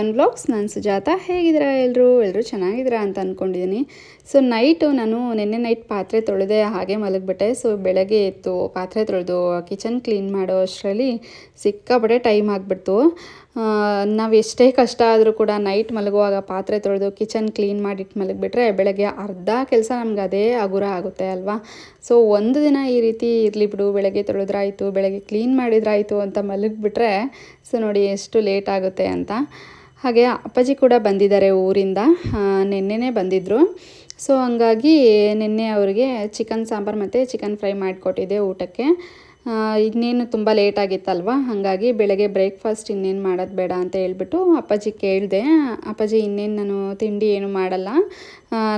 One blogs ನಾನು ಸುಜಾತ. ಹೇಗಿದ್ದೀರಾ ಎಲ್ಲರೂ ಎಲ್ಲರೂ ಚೆನ್ನಾಗಿದ್ದೀರಾ ಅಂತ ಅಂದ್ಕೊಂಡಿದ್ದೀನಿ ಸೊ ನೈಟು ನಾನು ನಿನ್ನೆ ನೈಟ್ ಪಾತ್ರೆ ತೊಳೆದೆ, ಹಾಗೆ ಮಲಗಿಬಿಟ್ಟೆ. ಸೊ, ಬೆಳಗ್ಗೆ ಎತ್ತು ಪಾತ್ರೆ ತೊಳೆದು ಕಿಚನ್ ಕ್ಲೀನ್ ಮಾಡೋ ಅಷ್ಟರಲ್ಲಿ ಸಿಕ್ಕಾಪಟ್ಟೆ ಟೈಮ್ ಆಗಿಬಿಡ್ತು. ನಾವು ಎಷ್ಟೇ ಕಷ್ಟ ಆದರೂ ಕೂಡ ನೈಟ್ ಮಲಗುವಾಗ ಪಾತ್ರೆ ತೊಳೆದು ಕಿಚನ್ ಕ್ಲೀನ್ ಮಾಡಿಟ್ಟು ಮಲಗಿಬಿಟ್ರೆ ಬೆಳಗ್ಗೆ ಅರ್ಧ ಕೆಲಸ ನಮ್ಗೆ ಅದೇ ಹಗುರ ಆಗುತ್ತೆ ಅಲ್ವಾ? ಸೊ, ಒಂದು ದಿನ ಈ ರೀತಿ ಇರಲಿ ಬಿಡು. ಬೆಳಗ್ಗೆ ತೊಳೆದ್ರಾಯಿತು, ಬೆಳಗ್ಗೆ ಕ್ಲೀನ್ ಮಾಡಿದ್ರಾಯಿತು ಅಂತ ಮಲಗಿಬಿಟ್ರೆ ಸೊ, ನೋಡಿ ಎಷ್ಟು ಲೇಟ್ ಆಗುತ್ತೆ ಅಂತ. ಹಾಗೆ ಅಪ್ಪಾಜಿ ಕೂಡ ಬಂದಿದ್ದಾರೆ ಊರಿಂದ ನಿನ್ನೆನೇ ಬಂದಿದ್ದರು ಸೊ ಹಂಗಾಗಿ ನಿನ್ನೆ ಅವರಿಗೆ ಚಿಕನ್ ಸಾಂಬಾರು ಮತ್ತು ಚಿಕನ್ ಫ್ರೈ ಮಾಡಿಕೊಟ್ಟಿದ್ದೆ ಊಟಕ್ಕೆ. ಇನ್ನೇನು ತುಂಬ ಲೇಟ್ ಆಗಿತ್ತಲ್ವ? ಹಾಗಾಗಿ ಬೆಳಗ್ಗೆ ಬ್ರೇಕ್ಫಾಸ್ಟ್ ಇನ್ನೇನು ಮಾಡೋದು ಬೇಡ ಅಂತ ಹೇಳ್ಬಿಟ್ಟು ಅಪ್ಪಾಜಿ ಕೇಳಿದೆ. ಅಪ್ಪಾಜಿ, ಇನ್ನೇನು ನಾನು ತಿಂಡಿ ಏನು ಮಾಡಲ್ಲ.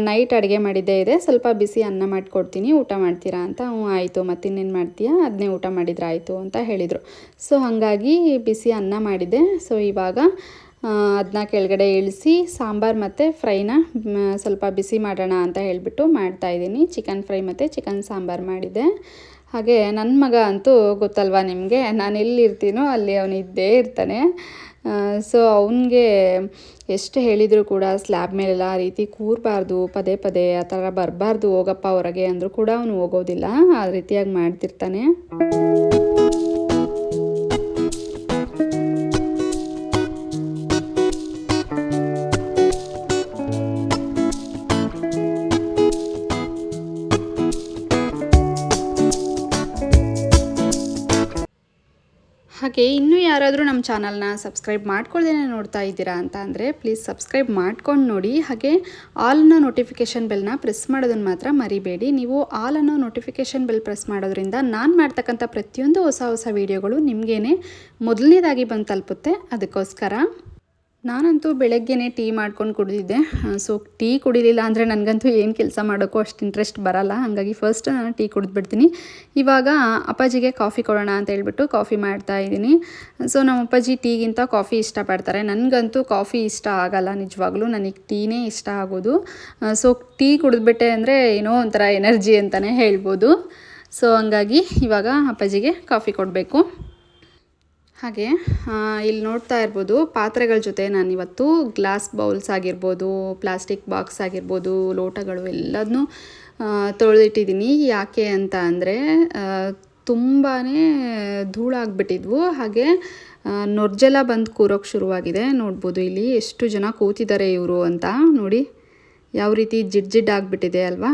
ನೈಟ್ ಅಡುಗೆ ಮಾಡಿದ್ದೇ ಇದೆ. ಸ್ವಲ್ಪ ಬಿಸಿ ಅನ್ನ ಮಾಡಿಕೊಡ್ತೀನಿ, ಊಟ ಮಾಡ್ತೀರಾ ಅಂತ. ಹ್ಞೂ, ಆಯಿತು. ಮತ್ತಿನ್ನೇನು ಮಾಡ್ತೀಯಾ? ಅದನ್ನೇ ಊಟ ಮಾಡಿದ್ರೆ ಆಯಿತು ಅಂತ ಹೇಳಿದರು. ಸೊ ಹಾಗಾಗಿ ಬಿಸಿ ಅನ್ನ ಮಾಡಿದ್ದೆ. ಸೊ ಇವಾಗ ಅದನ್ನ ಕೆಳಗಡೆ ಇಳಿಸಿ ಸಾಂಬಾರು ಮತ್ತು ಫ್ರೈನ ಸ್ವಲ್ಪ ಬಿಸಿ ಮಾಡೋಣ ಅಂತ ಹೇಳಿಬಿಟ್ಟು ಮಾಡ್ತಾಯಿದ್ದೀನಿ ಚಿಕನ್ ಫ್ರೈ ಮತ್ತು ಚಿಕನ್ ಸಾಂಬಾರು ಮಾಡಿದೆ ಹಾಗೆ ನನ್ನ ಮಗ ಅಂತೂ ಗೊತ್ತಲ್ವಾ ನಿಮಗೆ? ನಾನು ಎಲ್ಲಿರ್ತೀನೋ ಅಲ್ಲಿ ಅವನು ಇದ್ದೇ ಇರ್ತಾನೆ. ಸೊ ಅವನಿಗೆ ಎಷ್ಟು ಹೇಳಿದರೂ ಕೂಡ ಸ್ಲ್ಯಾಬ್ ಮೇಲೆಲ್ಲ ಆ ರೀತಿ ಕೂರಬಾರ್ದು, ಪದೇ ಪದೇ ಆ ಥರ ಬರಬಾರ್ದು, ಹೋಗಪ್ಪ ಹೊರಗೆ ಅಂದರೂ ಕೂಡ ಅವನು ಹೋಗೋದಿಲ್ಲ. ಆ ರೀತಿಯಾಗಿ ಮಾಡ್ತಿರ್ತಾನೆ. ಯಾರಾದರೂ ನಮ್ಮ ಚಾನಲ್ನ ಸಬ್ಸ್ಕ್ರೈಬ್ ಮಾಡ್ಕೊಳ್ದೇನೆ ನೋಡ್ತಾ ಇದ್ದೀರಾ ಅಂತ ಅಂದರೆ ಪ್ಲೀಸ್ ಸಬ್ಸ್ಕ್ರೈಬ್ ಮಾಡ್ಕೊಂಡು ನೋಡಿ. ಹಾಗೆ ಆಲ್ ಅನ್ನೋ ನೋಟಿಫಿಕೇಷನ್ ಬೆಲ್ನ ಪ್ರೆಸ್ ಮಾಡೋದನ್ನು ಮಾತ್ರ ಮರಿಬೇಡಿ. ನೀವು ಆಲ್ ಅನ್ನೋ ನೋಟಿಫಿಕೇಷನ್ ಬೆಲ್ ಪ್ರೆಸ್ ಮಾಡೋದ್ರಿಂದ ನಾನು ಮಾಡ್ತಕ್ಕಂಥ ಪ್ರತಿಯೊಂದು ಹೊಸ ಹೊಸ ವೀಡಿಯೋಗಳು ನಿಮಗೇನೆ ಮೊದಲನೇದಾಗಿ ಬಂದು ತಲುಪುತ್ತೆ. ಅದಕ್ಕೋಸ್ಕರ ನಾನಂತೂ ಬೆಳಗ್ಗೆನೇ ಟೀ ಮಾಡ್ಕೊಂಡು ಕುಡಿದಿದ್ದೆ. ಸೊ ಟೀ ಕುಡಿಲಿಲ್ಲ ಅಂದರೆ ನನಗಂತೂ ಏನು ಕೆಲಸ ಮಾಡೋಕ್ಕೂ ಅಷ್ಟು ಇಂಟ್ರೆಸ್ಟ್ ಬರಲ್ಲ. ಹಾಗಾಗಿ ಫಸ್ಟ್ ನಾನು ಟೀ ಕುಡಿದ್ಬಿಡ್ತೀನಿ. ಇವಾಗ ಅಪ್ಪಾಜಿಗೆ ಕಾಫಿ ಕೊಡೋಣ ಅಂತ ಹೇಳ್ಬಿಟ್ಟು ಕಾಫಿ ಮಾಡ್ತಾ ಇದ್ದೀನಿ. ಸೊ ನಮ್ಮ ಅಪ್ಪಾಜಿ ಟೀಗಿಂತ ಕಾಫಿ ಇಷ್ಟಪಡ್ತಾರೆ. ನನಗಂತೂ ಕಾಫಿ ಇಷ್ಟ ಆಗಲ್ಲ ನಿಜವಾಗ್ಲೂ. ನನಗೆ ಟೀನೇ ಇಷ್ಟ ಆಗೋದು. ಸೊ ಟೀ ಕುಡಿದ್ಬಿಟ್ಟೆ ಅಂದರೆ ಏನೋ ಒಂಥರ ಎನರ್ಜಿ ಅಂತಲೇ ಹೇಳ್ಬೋದು. ಸೊ ಹಂಗಾಗಿ ಇವಾಗ ಅಪ್ಪಾಜಿಗೆ ಕಾಫಿ ಕೊಡಬೇಕು. ಹಾಗೆ ಇಲ್ಲಿ ನೋಡ್ತಾ ಇರ್ಬೋದು ಪಾತ್ರೆಗಳ ಜೊತೆ ನಾನು ಇವತ್ತು ಗ್ಲಾಸ್ ಬೌಲ್ಸ್ ಆಗಿರ್ಬೋದು, ಪ್ಲಾಸ್ಟಿಕ್ ಬಾಕ್ಸ್ ಆಗಿರ್ಬೋದು, ಲೋಟಗಳು ಎಲ್ಲದನ್ನೂ ತೊಳೆದಿಟ್ಟಿದ್ದೀನಿ. ಯಾಕೆ ಅಂತ ಅಂದರೆ ತುಂಬಾ ಧೂಳಾಗ್ಬಿಟ್ಟಿದ್ವು ಹಾಗೆ ನೊರ್ಜೆಲ್ಲ ಬಂದು ಕೂರೋಕ್ಕೆ ಶುರುವಾಗಿದೆ. ನೋಡ್ಬೋದು ಇಲ್ಲಿ ಎಷ್ಟು ಜನ ಕೂತಿದ್ದಾರೆ ಇವರು ಅಂತ. ನೋಡಿ. ಯಾವ ರೀತಿ ಜಿಡ್ ಜಿಡ್ ಆಗಿಬಿಟ್ಟಿದೆ ಅಲ್ವಾ?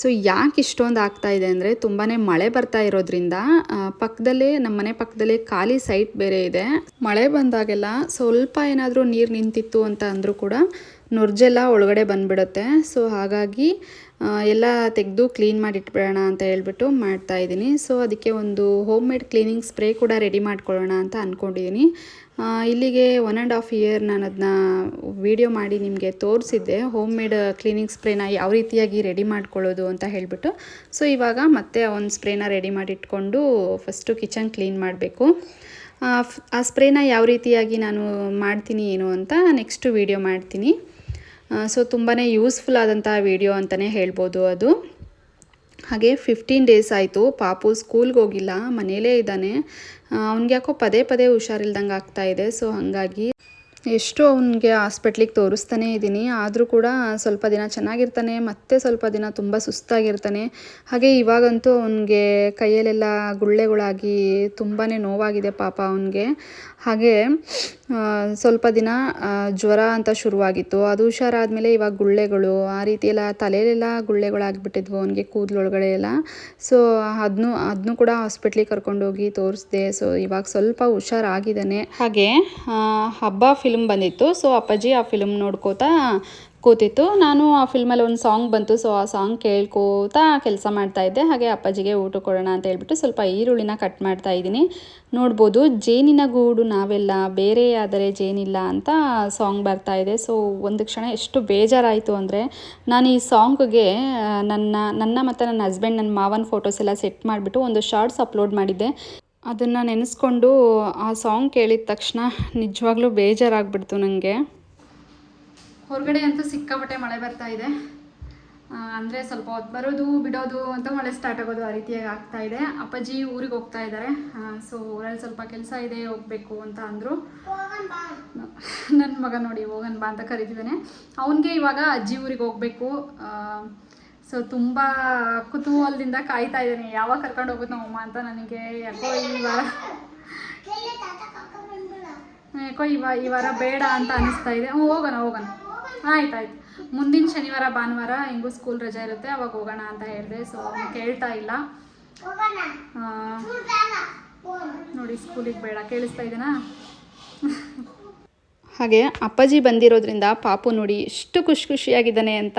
ಸೊ ಯಾಕೆ ಇಷ್ಟೊಂದು ಆಗ್ತಾ ಇದೆ ಅಂದರೆ ತುಂಬಾ ಮಳೆ ಬರ್ತಾ ಇರೋದ್ರಿಂದ ಪಕ್ಕದಲ್ಲೇ, ನಮ್ಮ ಮನೆ ಪಕ್ಕದಲ್ಲೇ ಖಾಲಿ ಸೈಟ್ ಬೇರೆ ಇದೆ. ಮಳೆ ಬಂದಾಗೆಲ್ಲ ಸ್ವಲ್ಪ ಏನಾದರೂ ನೀರು ನಿಂತಿತ್ತು ಅಂತ ಅಂದರೂ ಕೂಡ ನೊರ್ಜೆಲ್ಲ ಒಳಗಡೆ ಬಂದುಬಿಡುತ್ತೆ. ಸೊ ಹಾಗಾಗಿ ಎಲ್ಲ ತೆಗೆದು ಕ್ಲೀನ್ ಮಾಡಿಟ್ಬಿಡೋಣ ಅಂತ ಹೇಳ್ಬಿಟ್ಟು ಮಾಡ್ತಾ ಇದ್ದೀನಿ. ಸೊ ಅದಕ್ಕೆ ಒಂದು ಹೋಮ್ ಮೇಡ್ ಕ್ಲೀನಿಂಗ್ ಸ್ಪ್ರೇ ಕೂಡ ರೆಡಿ ಮಾಡ್ಕೊಳ್ಳೋಣ ಅಂತ ಅಂದ್ಕೊಂಡಿದ್ದೀನಿ ಇಲ್ಲಿಗೆ ಒನ್ ಆ್ಯಂಡ್ ಹಾಫ್ ಇಯರ್ ನಾನು ಅದನ್ನ ವೀಡಿಯೋ ಮಾಡಿ ನಿಮಗೆ ತೋರಿಸಿದ್ದೆ. ಹೋಮ್ ಮೇಡ್ ಕ್ಲೀನಿಂಗ್ ಸ್ಪ್ರೇನ ಯಾವ ರೀತಿಯಾಗಿ ರೆಡಿ ಮಾಡ್ಕೊಳ್ಳೋದು ಅಂತ ಹೇಳಿಬಿಟ್ಟು. ಸೊ ಇವಾಗ ಮತ್ತೆ ಒಂದು ಸ್ಪ್ರೇನ ರೆಡಿ ಮಾಡಿಟ್ಕೊಂಡು ಫಸ್ಟು ಕಿಚನ್ ಕ್ಲೀನ್ ಮಾಡಬೇಕು. ಆ ಸ್ಪ್ರೇನ ಯಾವ ರೀತಿಯಾಗಿ ನಾನು ಮಾಡ್ತೀನಿ ಏನು ಅಂತ ನೆಕ್ಸ್ಟ್ ವಿಡಿಯೋ ಮಾಡ್ತೀನಿ. ಸೊ ತುಂಬಾ ಯೂಸ್ಫುಲ್ ಆದಂಥ ವೀಡಿಯೋ ಅಂತಲೇ ಹೇಳ್ಬೋದು ಅದು. ಹಾಗೆ ಫಿಫ್ಟೀನ್ ಡೇಸ್ ಆಯಿತು. ಪಾಪು ಸ್ಕೂಲ್ಗೆ ಹೋಗಿಲ್ಲ. ಮನೇಲೇ ಇದ್ದಾನೆ. ಅವ್ನಿಗೆ ಯಾಕೋ ಪದೇ ಪದೇ ಹುಷಾರಿಲ್ದಂಗೆ ಇದೆ ಸೊ ಹಾಗಾಗಿ ಎಷ್ಟು ಅವನಿಗೆ ಹಾಸ್ಪಿಟ್ಲಿಗೆ ತೋರಿಸ್ತಾನೇ ಇದ್ದೀನಿ. ಆದರೂ ಕೂಡ ಸ್ವಲ್ಪ ದಿನ ಚೆನ್ನಾಗಿರ್ತಾನೆ, ಮತ್ತೆ ಸ್ವಲ್ಪ ದಿನ ತುಂಬ ಸುಸ್ತಾಗಿರ್ತಾನೆ. ಹಾಗೆ ಇವಾಗಂತೂ ಅವನಿಗೆ ಕೈಯಲ್ಲೆಲ್ಲ ಗುಳ್ಳೆಗಳಾಗಿ ತುಂಬಾ ನೋವಾಗಿದೆ ಪಾಪ ಅವನಿಗೆ. ಹಾಗೆ ಸ್ವಲ್ಪ ದಿನ ಜ್ವರ ಅಂತ ಶುರುವಾಗಿತ್ತು. ಅದು ಹುಷಾರಾದಮೇಲೆ ಇವಾಗ ಗುಳ್ಳೆಗಳು, ಆ ರೀತಿ ಎಲ್ಲ ತಲೆಯಲ್ಲೆಲ್ಲ ಗುಳ್ಳೆಗಳಾಗ್ಬಿಟ್ಟಿದ್ವು ಅವನಿಗೆ ಕೂದಲೊಳಗಡೆ ಎಲ್ಲ. ಸೊ ಅದನ್ನು ಅದನ್ನು ಕೂಡ ಹಾಸ್ಪಿಟ್ಲಿಗೆ ಕರ್ಕೊಂಡೋಗಿ ತೋರಿಸ್ದೆ. ಸೊ ಇವಾಗ ಸ್ವಲ್ಪ ಹುಷಾರಾಗಿದ್ದಾನೆ. ಹಾಗೆ ಹಬ್ಬ ಹಬ್ಬ ಫಿಲ್ಮ್ ಬಂದಿತ್ತು. ಸೊ ಅಪ್ಪಾಜಿ ಆ ಫಿಲ್ಮ್ ನೋಡ್ಕೋತಾ ಕೂತಿತ್ತು. ನಾನು ಆ ಫಿಲ್ಮಲ್ಲಿ ಒಂದು ಸಾಂಗ್ ಬಂತು. ಸೊ ಆ ಸಾಂಗ್ ಕೇಳ್ಕೋತಾ ಕೆಲಸ ಮಾಡ್ತಾ ಇದ್ದೆ. ಹಾಗೆ ಅಪ್ಪಾಜಿಗೆ ಊಟ ಕೊಡೋಣ ಅಂತ ಹೇಳ್ಬಿಟ್ಟು ಸ್ವಲ್ಪ ಈರುಳ್ಳಿನ ಕಟ್ ಮಾಡ್ತಾ ಇದ್ದೀನಿ. ನೋಡ್ಬೋದು, ಜೇನಿನ ಗೂಡು ನಾವೆಲ್ಲ ಬೇರೆಯಾದರೆ ಜೇನಿಲ್ಲ ಅಂತ ಸಾಂಗ್ ಬರ್ತಾ ಇದೆ. ಸೊ ಒಂದು ಕ್ಷಣ ಎಷ್ಟು ಬೇಜಾರಾಯಿತು ಅಂದರೆ ನಾನು ಈ ಸಾಂಗ್ಗೆ ನನ್ನ ನನ್ನ ಮತ್ತು ನನ್ನ ಹಸ್ಬೆಂಡ್ ನನ್ನ ಮಾವನ ಫೋಟೋಸ್ ಎಲ್ಲ ಸೆಟ್ ಮಾಡಿಬಿಟ್ಟು ಒಂದು ಶಾರ್ಟ್ಸ್ ಅಪ್ಲೋಡ್ ಮಾಡಿದ್ದೆ. ಅದನ್ನು ನೆನೆಸ್ಕೊಂಡು ಆ ಸಾಂಗ್ ಕೇಳಿದ ತಕ್ಷಣ ನಿಜವಾಗ್ಲೂ ಬೇಜಾರಾಗ್ಬಿಡ್ತು ನನಗೆ ಹೊರಗಡೆ ಅಂತೂ ಸಿಕ್ಕಾಪಟ್ಟೆ ಮಳೆ ಬರ್ತಾ ಇದೆ. ಅಂದರೆ ಸ್ವಲ್ಪ ಹೊತ್ತು ಬರೋದು, ಬಿಡೋದು ಅಂತ ಮಳೆ ಸ್ಟಾರ್ಟ್ ಆಗೋದು ಆ ರೀತಿಯಾಗಿ ಆಗ್ತಾ ಇದೆ. ಅಪ್ಪಾಜಿ ಊರಿಗೆ ಹೋಗ್ತಾ ಇದ್ದಾರೆ. ಸೊ ಊರಲ್ಲಿ ಸ್ವಲ್ಪ ಕೆಲಸ ಇದೆ, ಹೋಗಬೇಕು ಅಂತ ಅಂದರು. ನನ್ನ ಮಗ ನೋಡಿ, ಹೋಗನ್ ಬಾ ಅಂತ ಕರಿತಿದ್ದಾನೆ. ಅವನಿಗೆ ಇವಾಗ ಅಜ್ಜಿ ಊರಿಗೆ ಹೋಗಬೇಕು. ಸೊ ತುಂಬ ಕುತೂಹಲದಿಂದ ಕಾಯ್ತಾ ಇದ್ದಾನೆ. ಯಾವಾಗ ಕರ್ಕೊಂಡು ಹೋಗುತ್ತೆ ನಮ್ಮಮ್ಮ ಅಂತ ನನಗೆ ಯಾಕೋ ಈ ವಾರ ಯಾಕೋ ಇವ ಈ ವಾರ ಬೇಡ ಅಂತ ಅನಿಸ್ತಾ ಇದೆ. ಹ್ಞೂ ಹೋಗೋಣ ಹೋಗೋಣ. ಆಯ್ತು ಆಯ್ತು ಮುಂದಿನ ಶನಿವಾರ ಭಾನುವಾರ ಹೆಂಗೂ ಸ್ಕೂಲ್ ರಜೆ ಇರುತ್ತೆ. ಅವಾಗ ಹೋಗೋಣ ಅಂತ ಹೇಳಿದೆ. ಸೊ ಕೇಳ್ತಾ ಇಲ್ಲ. ನೋಡಿ ಸ್ಕೂಲಿಗೆ ಬೇಡ. ಕೇಳಿಸ್ತಾ ಇದೆನಾ? ಹಾಗೆ ಅಪ್ಪಾಜಿ ಬಂದಿರೋದ್ರಿಂದ ಪಾಪು ನೋಡಿ ಎಷ್ಟು ಖುಷಿ ಖುಷಿಯಾಗಿದ್ದಾನೆ ಅಂತ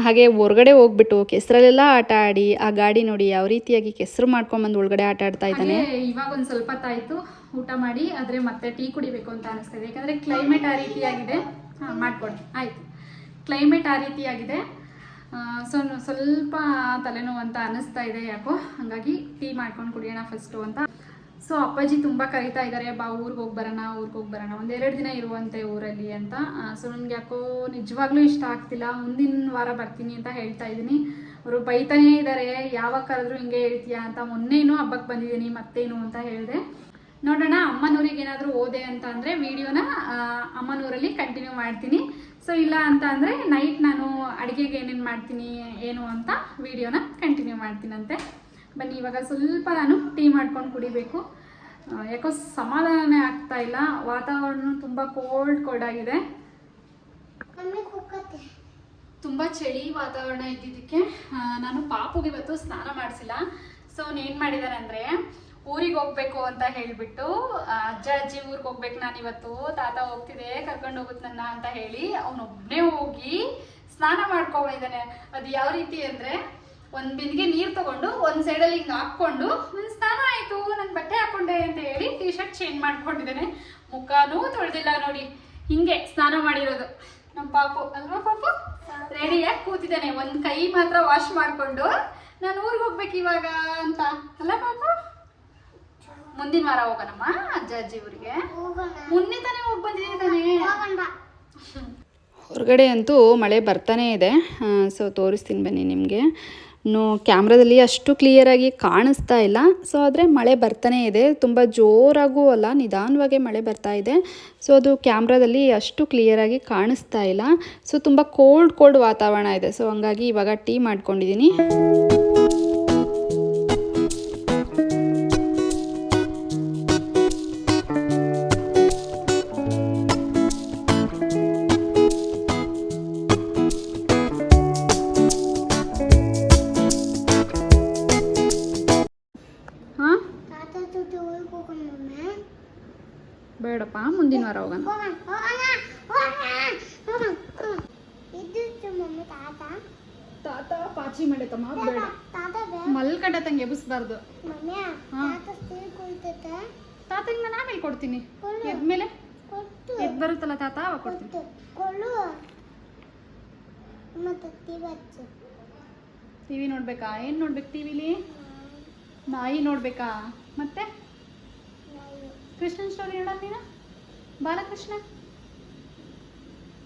ಹಾಗೆ ಹೊರಗಡೆ ಹೋಗ್ಬಿಟ್ಟು ಕೆಸರಲ್ಲೆಲ್ಲ ಆಟ ಆಡಿ ಆ ಗಾಡಿ ನೋಡಿ ಯಾವ ರೀತಿಯಾಗಿ ಕೆಸರು ಮಾಡ್ಕೊಂಬಂದು ಒಳಗಡೆ ಆಟ ಆಡ್ತಾ ಇದ್ದಾನೆ. ಇವಾಗ ಒಂದು ಸ್ವಲ್ಪ ತಾಯ್ತು ಊಟ ಮಾಡಿ ಆದರೆ ಮತ್ತೆ ಟೀ ಕುಡಿಬೇಕು ಅಂತ ಅನಿಸ್ತಿದೆ ಯಾಕಂದರೆ ಕ್ಲೈಮೇಟ್ ಆ ರೀತಿಯಾಗಿದೆ. ಹಾಂ, ಮಾಡ್ಕೊಡಿ. ಆಯಿತು. ಕ್ಲೈಮೇಟ್ ಆ ರೀತಿಯಾಗಿದೆ. ಸೊ, ಸ್ವಲ್ಪ ತಲೆನೋವು ಅಂತ ಅನಿಸ್ತಾ ಇದೆ ಯಾಕೋ. ಹಾಗಾಗಿ ಟೀ ಮಾಡ್ಕೊಂಡು ಕುಡಿಯೋಣ ಫಸ್ಟು ಅಂತ. ಸೊ ಅಪ್ಪಾಜಿ ತುಂಬ ಕರಿತಾ ಇದ್ದಾರೆ ಬಾ, ಊರಿಗೆ ಹೋಗಿ ಬರೋಣ, ಊರಿಗೆ ಹೋಗಿ ಬರೋಣ ಒಂದೆರಡು ದಿನ ಇರುವಂತೆ ಊರಲ್ಲಿ ಅಂತ. ಸೊ ನನಗೆ ಯಾಕೋ ನಿಜವಾಗ್ಲೂ ಇಷ್ಟ ಆಗ್ತಿಲ್ಲ, ಮುಂದಿನ ವಾರ ಬರ್ತೀನಿ ಅಂತ ಹೇಳ್ತಾ ಇದ್ದೀನಿ. ಅವರು ಬೈತಾನೇ ಇದ್ದಾರೆ ಯಾವಾಗ ಕರೆದ್ರು ಹಿಂಗೆ ಹೇಳ್ತೀಯಾ ಅಂತ. ಮೊನ್ನೆನೂ ಹಬ್ಬಕ್ಕೆ ಬಂದಿದ್ದೀನಿ, ಮತ್ತೇನು ಅಂತ ಹೇಳಿದೆ. ನೋಡೋಣ, ಅಮ್ಮನೂರಿಗೆ ಏನಾದರೂ ಓದೆ ಅಂತ ಅಂದರೆ ವೀಡಿಯೋನ ಅಮ್ಮನೂರಲ್ಲಿ ಕಂಟಿನ್ಯೂ ಮಾಡ್ತೀನಿ. ಸೊ ಇಲ್ಲ ಅಂತ ಅಂದರೆ ನೈಟ್ ನಾನು ಅಡುಗೆಗೆ ಏನೇನು ಮಾಡ್ತೀನಿ, ಏನು ಅಂತ ವೀಡಿಯೋನ ಕಂಟಿನ್ಯೂ ಮಾಡ್ತೀನಂತೆ. ಬನ್ನಿ ಇವಾಗ ಸ್ವಲ್ಪ ನಾನು ಟೀ ಮಾಡ್ಕೊಂಡು ಕುಡಿಬೇಕು. ಯಾಕೋ ಸಮಾಧಾನನೇ ಆಗ್ತಾ ಇಲ್ಲ. ವಾತಾವರಣ ತುಂಬ ಕೋಲ್ಡ್ ಕೋಲ್ಡ್ ಆಗಿದೆ. ತುಂಬ ಚಳಿ ವಾತಾವರಣ ಇದ್ದಿದ್ದಕ್ಕೆ. ನಾನು ಪಾಪುಗೆ ಇವತ್ತು ಸ್ನಾನ ಮಾಡಿಸಿಲ್ಲ. ಸೊ ಅವ್ನು ಏನು ಮಾಡಿದಾನೆ ಅಂದರೆ ಊರಿಗೆ ಹೋಗ್ಬೇಕು ಅಂತ ಹೇಳಿಬಿಟ್ಟು ಅಜ್ಜ ಅಜ್ಜಿ ಊರಿಗೆ ಹೋಗ್ಬೇಕು ನಾನು ಇವತ್ತು. ತಾತ ಹೋಗ್ತಿದೆ ಕರ್ಕೊಂಡು ಹೋಗುತ್ತೆ ನನ್ನ ಅಂತ ಹೇಳಿ ಅವನೊಬ್ಬನೇ ಹೋಗಿ ಸ್ನಾನ ಮಾಡ್ಕೊಂಡಿದ್ದಾನೆ ಅದು ಯಾವ ರೀತಿ ಅಂದರೆ ಒಂದು ಬಿಂದಿಗೆ ನೀರು ತಗೊಂಡು, ಒಂದು ಸೈಡಲ್ಲಿ ಹಿಂಗೆ ಹಾಕ್ಕೊಂಡು ನನ್ನ ಸ್ನಾನ ಆಯಿತು ನನ್ನ ಬಟ್ಟೆ ಹಾಕೊಂಡೆ ಅಂತ ಹೇಳಿ ಟಿ ಶರ್ಟ್ ಚೇಂಜ್ ಮಾಡ್ಕೊಂಡಿದ್ದೇನೆ. ಮುಖನೂ ತೊಳೆದಿಲ್ಲ ನೋಡಿ, ಹಿಂಗೆ ಸ್ನಾನ ಮಾಡಿರೋದು. ನಮ್ಮ ಪಾಪು, ಅಲ್ವಾ ಪಾಪು? ರೆಡಿಯಾಗಿ ಕೂತಿದ್ದಾನೆ, ಒಂದು ಕೈ ಮಾತ್ರ ವಾಶ್ ಮಾಡಿಕೊಂಡು, ನಾನು ಊರಿಗೆ ಹೋಗ್ಬೇಕು ಇವಾಗ ಅಂತ. ಅಲ್ಲ ಪಾಪು? ಮುಂದಿನ ವಾರ ಹೋಗೋಣಮ್ಮ ಅಜ್ಜ ಅಜ್ಜಿ ಊರಿಗೆ. ಮೊನ್ನೆ ತಾನೇ ಹೋಗಿ ಬಂದಿದ್ದಾನೆ ಹೊರಗಡೆ ಅಂತೂ ಮಳೆ ಬರ್ತಾನೇ ಇದೆ. ಸೊ ತೋರಿಸ್ತೀನಿ ಬನ್ನಿ ನಿಮಗೆ. ಕ್ಯಾಮ್ರಾದಲ್ಲಿ ಅಷ್ಟು ಕ್ಲಿಯರಾಗಿ ಕಾಣಿಸ್ತಾ ಇಲ್ಲ. ಸೊ ಆದರೆ ಮಳೆ ಬರ್ತಾನೇ ಇದೆ. ತುಂಬ ಜೋರಾಗೂ ಅಲ್ಲ, ನಿಧಾನವಾಗಿ ಮಳೆ ಬರ್ತಾ ಇದೆ. ಸೊ ಅದು ಕ್ಯಾಮ್ರಾದಲ್ಲಿ ಅಷ್ಟು ಕ್ಲಿಯರಾಗಿ ಕಾಣಿಸ್ತಾ ಇಲ್ಲ. ಸೊ ತುಂಬ ಕೋಲ್ಡ್ ಕೋಲ್ಡ್ ವಾತಾವರಣ ಇದೆ. ಸೊ ಹಂಗಾಗಿ ಇವಾಗ ಟೀ ಮಾಡ್ಕೊಂಡಿದ್ದೀನಿ ಮುಂದಿನ ವಾರ ಹೋಗೋಣ. ತಾತ ಪಾಚಿ ಮಾಡೈತಮ್ಮ ಬೇಡ. ಮಲ್ಕಂಡ ತಂಗೆ ಎಬ್ಬಿಸ್ಬಾರ್ದು. ತಾತಂಗೆ ನಾನು ಆಮೇಲೆ ಕೊಡ್ತೀನಿ. ಕೊಡು ಎದ್ಮೇಲೆ? ಎದ್ ಬರುತ್ತಲ್ಲ ತಾತ, ಅವಾಗ ಕೊಡ್ತೀನಿ. ಟಿವಿ ನೋಡ್ಬೇಕಾ? ಏನ್ ನೋಡ್ಬೇಕು ಟಿವಿಲಿ ನಾಯಿ ನೋಡ್ಬೇಕಾ? ಮತ್ತೆ? ಕೃಷ್ಣನ್ ಸ್ಟೋರಿ ನೋಡಲ್ಲ ನೀನು? ಬಾಲಕೃಷ್ಣ?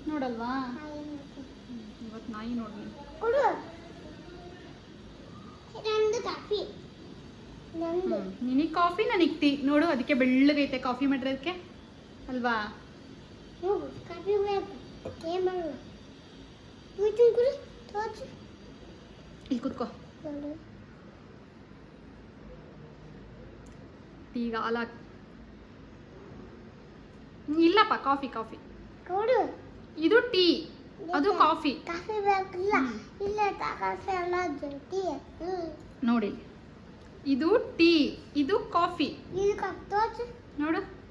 ನೋಡಲ್ವಾ? ಇವತ್ತು ನಾಯಿ ನೋಡ್ಲಿ. ಕೊಡು. ನಂದು ಕಾಫಿ. ನಂದು. ನಿನಗೆ ಕಾಫಿ ನನಗೆ ಟೀ. ನೋಡು ಅದಕ್ಕೆ ಬೆಳ್ಳಗೈತೆ ಕಾಫಿ ಮಾಡಿರೋದಕ್ಕೆ. ಅಲ್ವಾ? ಹೋಗು ಕಾಫಿ ಬೇಕು ಏನ್ ಮಾಡುವ ಕುಯ್ತು ಕುಡಿ. ತೋಚು. ಇಲ್ಲಿ ಕುತ್ಕೋ. ಕೊಡು. ಈಗ ಹಾಲ ಇಲ್ಲಪ್ಪ ಕಾಫಿ ಕಾಫಿ. ಕೊಡು. ಇದು ಟೀ. ಅದು ಕಾಫಿ. ಕಾಫಿ ಬೇಕಿಲ್ಲ. ಇಲ್ಲ ಕಾಫಿ ಅಲ್ಲ ಟೀ. ನೋಡಿ. ಇದು ಟೀ ಇದು ಕಾಫಿ. ಇದು ಕಾಫಿ ನೋಡು.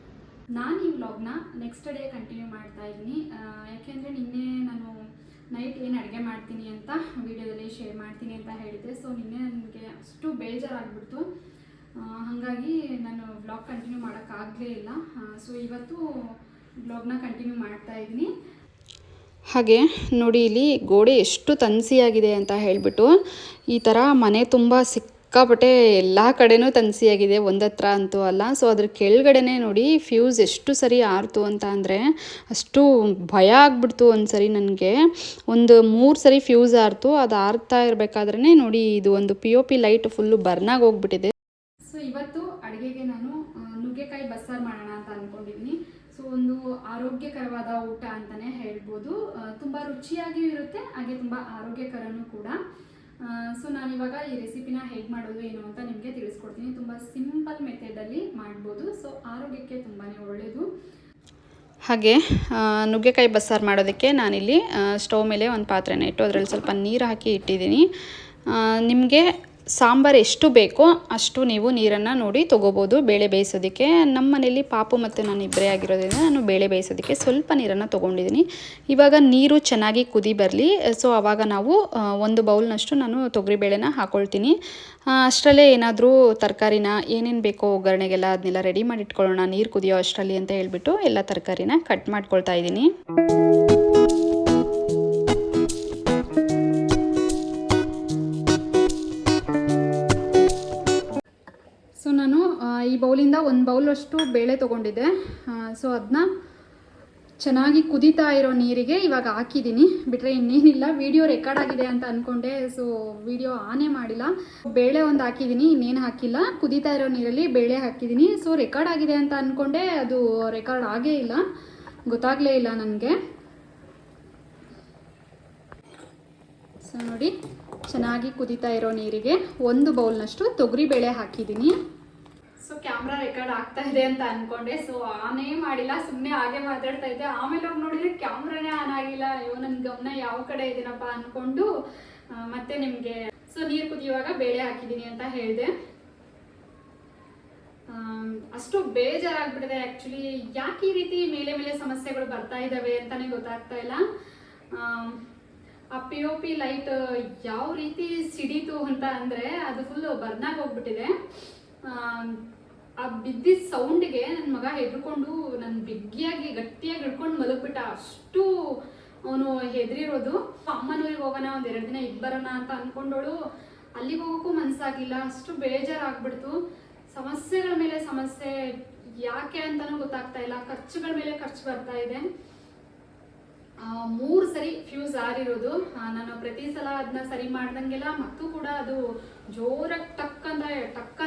ನಾನು ಈ ವ್ಲಾಗ್ನ ನೆಕ್ಸ್ಟ್ ಡೇ ಕಂಟಿನ್ಯೂ ಮಾಡ್ತಾ ಇದ್ದೀನಿ. ಯಾಕೆಂದರೆ ನಿನ್ನೆ ನಾನು ನೈಟ್ ಏನು ಅಡುಗೆ ಮಾಡ್ತೀನಿ ಅಂತ ವಿಡಿಯೋದಲ್ಲಿ ಶೇರ್ ಮಾಡ್ತೀನಿ ಅಂತ ಹೇಳಿದ್ದೆ. ಸೊ ನಿನ್ನೆ ನನಗೆ ಅಷ್ಟು ಬೇಜಾರಾಗ್ಬಿಡ್ತು. ಹಾಗಾಗಿ ನಾನು ವ್ಲಾಗ್ ಕಂಟಿನ್ಯೂ ಮಾಡೋಕ್ಕಾಗಲೇ ಇಲ್ಲ. ಸೊ ಇವತ್ತು ಬ್ಲಾಗ್ನ ಕಂಟಿನ್ಯೂ ಮಾಡ್ತಾ ಇದ್ದೀನಿ. ಹಾಗೆ ನೋಡಿ ಇಲ್ಲಿ ಗೋಡೆ ಎಷ್ಟು ತನ್ಸಿಯಾಗಿದೆ ಅಂತ ಹೇಳಿಬಿಟ್ಟು ಈ ಥರ ಮನೆ ತುಂಬ ಸಿಕ್ ಸಿಕ್ಕಾಪಟ್ಟೆ ಎಲ್ಲ ಕಡೆನೂ ತನ್ಸಿಯಾಗಿದೆ ಒಂದತ್ರ ಅಂತೂ ಅಲ್ಲ. ಸೊ ಅದ್ರ ಕೆಳಗಡೆನೇ ನೋಡಿ ಫ್ಯೂಸ್ ಎಷ್ಟು ಸರಿ ಆರ್ತು ಅಂತ ಅಂದರೆ ಅಷ್ಟು ಭಯ ಆಗ್ಬಿಡ್ತು ಒಂದು ಸರಿ ನನಗೆ. ಒಂದು ಮೂರು ಸರಿ ಫ್ಯೂಸ್ ಆರ್ತು. ಅದು ಆರ್ತಾ ಇರಬೇಕಾದ್ರೇ ನೋಡಿ ಇದು ಒಂದು ಪಿ ಪಿ ಲೈಟ್ ಫುಲ್ಲು ಬರ್ನಾಗಿ ಹೋಗ್ಬಿಟ್ಟಿದೆ. ಇವತ್ತು ಅಡುಗೆಗೆ ನಾನು ನುಗ್ಗೆಕಾಯಿ ಬಸ್ಸಾರು ಮಾಡೋಣ ಅಂತ ಅಂದ್ಕೊಂಡಿದ್ದೀನಿ ಸೊ, ಒಂದು ಆರೋಗ್ಯಕರವಾದ ಊಟ ಅಂತಲೇ ಹೇಳ್ಬೋದು. ತುಂಬ ರುಚಿಯಾಗಿಯೂ ಇರುತ್ತೆ, ಹಾಗೆ ತುಂಬ ಆರೋಗ್ಯಕರನೂ ಕೂಡ. ಸೊ, ನಾನಿವಾಗ ಈ ರೆಸಿಪಿನ ಹೇಗೆ ಮಾಡೋದು ಏನು ಅಂತ ನಿಮಗೆ ತಿಳಿಸ್ಕೊಡ್ತೀನಿ. ತುಂಬ ಸಿಂಪಲ್ ಮೆಥಡಲ್ಲಿ ಮಾಡ್ಬೋದು. ಸೊ, ಆರೋಗ್ಯಕ್ಕೆ ತುಂಬಾ ಒಳ್ಳೆಯದು ಹಾಗೆ ನುಗ್ಗೆಕಾಯಿ ಬಸ್ಸಾರು ಮಾಡೋದಕ್ಕೆ ನಾನಿಲ್ಲಿ ಸ್ಟವ್ ಮೇಲೆ ಒಂದು ಪಾತ್ರೆನ ಇಟ್ಟು ಅದರಲ್ಲಿ ಸ್ವಲ್ಪ ನೀರು ಹಾಕಿ ಇಟ್ಟಿದ್ದೀನಿ ನಿಮಗೆ ಸಾಂಬಾರು ಎಷ್ಟು ಬೇಕೋ ಅಷ್ಟು ನೀವು ನೀರನ್ನು ನೋಡಿ ತೊಗೋಬೋದು ಬೇಳೆ ಬೇಯಿಸೋದಕ್ಕೆ. ನಮ್ಮ ಮನೇಲಿ ಪಾಪು ಮತ್ತು ನಾನು ಇಬ್ಬರೇ ಆಗಿರೋದ್ರಿಂದ ನಾನು ಬೇಳೆ ಬೇಯಿಸೋದಕ್ಕೆ ಸ್ವಲ್ಪ ನೀರನ್ನು ತೊಗೊಂಡಿದ್ದೀನಿ. ಇವಾಗ ನೀರು ಚೆನ್ನಾಗಿ ಕುದಿ ಬರಲಿ. ಸೊ ಆವಾಗ ನಾವು ಒಂದು ಬೌಲ್ನಷ್ಟು ನಾನು ತೊಗರಿಬೇಳೆನ ಹಾಕ್ಕೊಳ್ತೀನಿ ಆ, ಅಷ್ಟರಲ್ಲೇ ಏನಾದರೂ ತರಕಾರಿನ ಏನೇನು ಬೇಕೋ ಒಗ್ಗರಣೆಗೆಲ್ಲ ಅದನ್ನೆಲ್ಲ ರೆಡಿ ಮಾಡಿ ಇಟ್ಕೊಳ್ಳೋಣ ನೀರು ಕುದಿಯೋ ಅಷ್ಟರಲ್ಲಿ ಅಂತ ಹೇಳ್ಬಿಟ್ಟು ಎಲ್ಲ ತರಕಾರಿನ ಕಟ್ ಮಾಡ್ಕೊಳ್ತಾ ಇದ್ದೀನಿ. ಈ ಬೌಲಿಂದ ಒಂದು ಬೌಲಷ್ಟು ಬೇಳೆ ತೊಗೊಂಡಿದ್ದೆ. ಸೊ ಅದನ್ನ ಚೆನ್ನಾಗಿ ಕುದೀತಾ ಇರೋ ನೀರಿಗೆ ಇವಾಗ ಹಾಕಿದ್ದೀನಿ. ಬಿಟ್ಟರೆ ಇನ್ನೇನಿಲ್ಲ. ವಿಡಿಯೋ ರೆಕಾರ್ಡ್ ಆಗಿದೆ ಅಂತ ಅಂದ್ಕೊಂಡೆ ಸೊ ವಿಡಿಯೋ ಆನೇ ಮಾಡಿಲ್ಲ. ಬೇಳೆ ಒಂದು ಹಾಕಿದ್ದೀನಿ, ಇನ್ನೇನು ಹಾಕಿಲ್ಲ. ಕುದೀತಾ ಇರೋ ನೀರಲ್ಲಿ ಬೇಳೆ ಹಾಕಿದ್ದೀನಿ. ಸೊ ರೆಕಾರ್ಡ್ ಆಗಿದೆ ಅಂತ ಅಂದ್ಕೊಂಡೆ ಅದು ರೆಕಾರ್ಡ್ ಆಗೇ ಇಲ್ಲ. ಗೊತ್ತಾಗಲೇ ಇಲ್ಲ ನನಗೆ. ಸೊ ನೋಡಿ. ಚೆನ್ನಾಗಿ ಕುದೀತಾ ಇರೋ ನೀರಿಗೆ ಒಂದು ಬೌಲ್ನಷ್ಟು ತೊಗರಿಬೇಳೆ ಹಾಕಿದ್ದೀನಿ. ಸೊ ಕ್ಯಾಮ್ರಾ ರೆಕಾರ್ಡ್ ಆಗ್ತಾ ಇದೆ ಅಂತ ಅನ್ಕೊಂಡೆ. ಸೊ ಆನೇ ಮಾಡಿಲ್ಲ ಸುಮ್ಮನೆ ಹಾಗೆ ಮಾತಾಡ್ತಾ ಇದ್ದೆ. ಆಮೇಲೆ ಹೋಗಿ ನೋಡಿದ್ರೆ ಕ್ಯಾಮ್ರಾನೇ ಆನ್ ಆಗಿಲ್ಲ. ಅಯ್ಯೋ ನನ್ನ ಗಮನ ಯಾವ ಕಡೆ ಇದೀನಪ್ಪ ಅನ್ಕೊಂಡು ಮತ್ತೆ ನಿಮಗೆ ಸೊ ನೀರು ಕುದಿಯುವಾಗ ಬೇಳೆ ಹಾಕಿದ್ದೀನಿ ಅಂತ ಹೇಳಿದೆ. ಅಷ್ಟು ಬೇಜಾರಾಗ್ಬಿಟ್ಟಿದೆ ಆ್ಯಕ್ಚುಲಿ ಯಾಕೆ ಈ ರೀತಿ ಮೇಲೆ ಮೇಲೆ ಸಮಸ್ಯೆಗಳು ಬರ್ತಾ ಇದ್ದಾವೆ ಅಂತಾನೆ ಗೊತ್ತಾಗ್ತಾ ಇಲ್ಲ. ಆ ಪಿ ಒ ಪಿ ಲೈಟ್ ಯಾವ ರೀತಿ ಸಿಡೀತು ಅಂತ ಅಂದರೆ ಅದು ಫುಲ್ ಬರ್ನಾಗಿ ಹೋಗ್ಬಿಟ್ಟಿದೆ. ಆ ಬಿದ್ದಿದ್ದ ಸೌಂಡ್ಗೆ ನನ್ನ ಮಗ ಹೆದರ್ಕೊಂಡು ನನ್ನ ಬಿಗ್ಗಿಯಾಗಿ ಗಟ್ಟಿಯಾಗಿ ಹಿಡ್ಕೊಂಡು ಮಲಗ್ಬಿಟ್ಟ. ಅಷ್ಟು ಅವನು ಹೆದರಿರೋದು. ಅಮ್ಮನೂರಿಗೆ ಹೋಗೋಣ, ಒಂದ್ ಎರಡು ದಿನ ಇದ್ ಬರೋಣ ಅಂತ ಅನ್ಕೊಂಡೋಳು. ಅಲ್ಲಿಗೆ ಹೋಗೋಕ್ಕೂ ಮನ್ಸಾಗಿಲ್ಲ ಅಷ್ಟು ಬೇಜಾರಾಗ್ಬಿಡ್ತು. ಸಮಸ್ಯೆಗಳ ಮೇಲೆ ಸಮಸ್ಯೆ ಯಾಕೆ ಅಂತಾನೂ ಗೊತ್ತಾಗ್ತಾ ಇಲ್ಲ. ಖರ್ಚುಗಳ ಮೇಲೆ ಖರ್ಚು ಬರ್ತಾ ಇದೆ. ಮೂರು ಸರಿ ಫ್ಯೂಸ್ ಆರಿರೋದು. ನಾನು ಪ್ರತಿ ಸಲ ಅದನ್ನ ಸರಿ ಮಾಡ್ದಂಗೆಲ್ಲ ಮತ್ತು ಕೂಡ ಅದು ಜೋರಾಗಿ ಟಕ್